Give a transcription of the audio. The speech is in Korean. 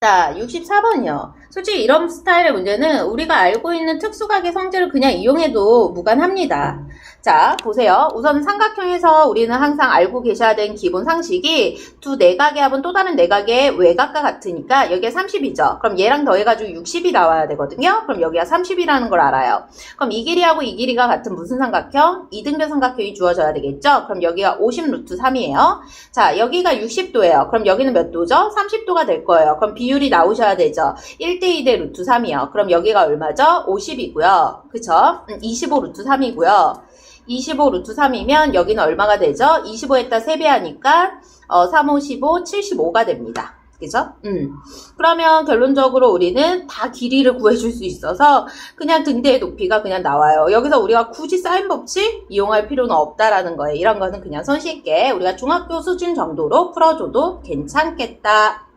자, 64번이요. 솔직히 이런 스타일의 문제는 우리가 알고 있는 특수각의 성질을 그냥 이용해도 무관합니다. 자, 보세요. 우선 삼각형에서 우리는 항상 알고 계셔야 되는 기본 상식이 두 내각의 합은 또 다른 내각의 외곽과 같으니까 여기가 30이죠. 그럼 얘랑 더해가지고 60이 나와야 되거든요. 그럼 여기가 30이라는 걸 알아요. 그럼 이 길이하고 이 길이가 같은 무슨 삼각형? 이등변 삼각형이 주어져야 되겠죠? 그럼 여기가 50 루트 3이에요. 자, 여기가 60도예요. 그럼 여기는 몇 도죠? 30도가 될 거예요. 그럼 비율이 나오셔야 되죠. 1대 2대 루트 3이요. 그럼 여기가 얼마죠? 50이고요. 그쵸? 25 루트 3이고요. 25 루트 3이면 여기는 얼마가 되죠? 25에다 3배 하니까 어, 3, 5, 15, 75가 됩니다. 그죠? 음. 그러면 결론적으로 우리는 다 길이를 구해줄 수 있어서 그냥 등대의 높이가 그냥 나와요. 여기서 우리가 굳이 사인 법칙 이용할 필요는 없다라는 거예요. 이런 거는 그냥 손쉽게 우리가 중학교 수준 정도로 풀어줘도 괜찮겠다.